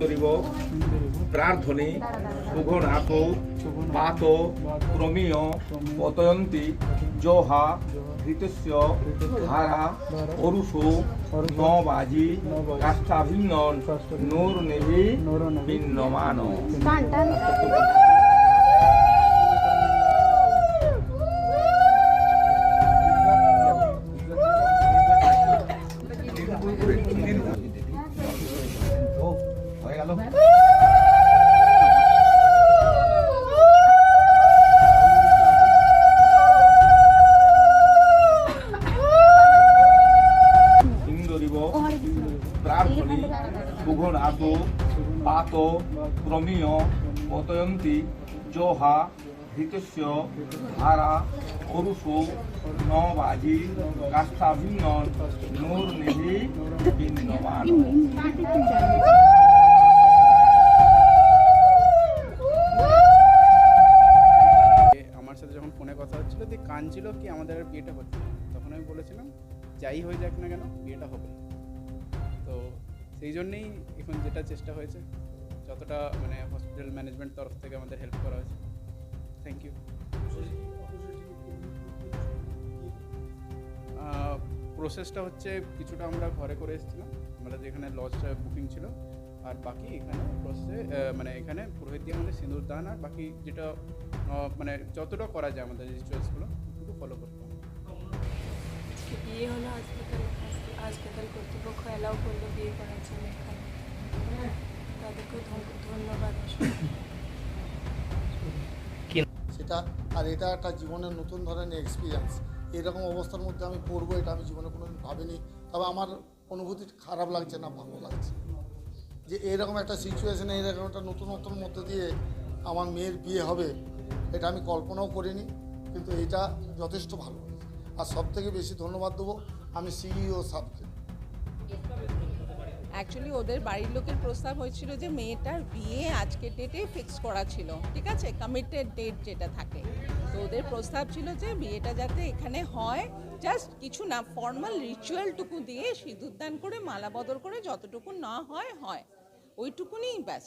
ইন্দুরিব প্রার্থনী সুঘনাথ পাত ক্রমীয় পতয়ন্তি, জহা ঘৃতস্য ধারা অরুষো নবাজি কাষ্ঠাভিন্ন নূর নেভি ভিন্নমান প্রার্থনী সুঘনাথ পাত ক্রমীয় পতয়ন্তি জহা ঘৃতস্য ধারা অরুষো নবাজি কাষ্ঠাভিন্ন নূর নিধি কি আমাদের আর বিয়েটা হচ্ছে তখন আমি বলেছিলাম, যাই হয়ে যাক না কেন, বিয়েটা হবে। তো সেই জন্যেই এখন যেটা চেষ্টা হয়েছে, যতটা মানে হসপিটাল ম্যানেজমেন্ট তরফ থেকে আমাদের হেল্প করা হয়েছে। থ্যাংক ইউ প্রসেসটা হচ্ছে কিছুটা আমরা ঘরে করে এসেছিলাম। আমরা যেখানে লজটা বুকিং ছিল, আর বাকি এখানে প্রসেসে মানে এখানে পুরোহিত দিয়ে আমাদের সিঁদুর দান, আর বাকি যেটা মানে যতটা করা যায় আমাদের রিচুয়ালসগুলো ওটুকু ফলো করতে হবে? বিয়ে হলো হাসপাতাল হাসপাতাল কর্তৃপক্ষ অ্যালাউ করল বিয়ে করার জন্য এখানে। তাদেরকেও ধন্য- ধন্যবাদ। সেটা আর এটা একটা জীবনের নতুন ধরনের এক্সপিরিয়েন্স এরকম অবস্থার মধ্যে আমি পড়ব এটা আমি জীবনে কোনো ভাবিনি। তবে আমার অনুভূতি খারাপ লাগছে না ভালো লাগছে। যে এরকম একটা সিচুয়েশনে এরকম একটা নতুনত্বর মধ্যে দিয়ে আমার মেয়ের বিয়ে হবে এটা আমি কল্পনাও করিনি। কিন্তু এটা যথেষ্ট ভালো। আর সব থেকে বেশি ধন্যবাদ দেবো আমি সিইও সাবকে। অ্যাকচুয়ালি ওদের বাড়ির লোকের প্রস্তাব হয়েছিল যে মেয়েটার বিয়ে আজকের ডেটে ফিক্স করা ছিল। ঠিক আছে? কমিটেড ডেট যেটা থাকে। তো ওদের প্রস্তাব ছিল যে বিয়েটা যাতে এখানে হয় জাস্ট কিছু না ফর্মাল রিচুয়ালটুকু দিয়ে সিঁদুরদান করে, মালা বদল করে যতটুকু না হয় হয়। ওইটুকুনি ব্যাস।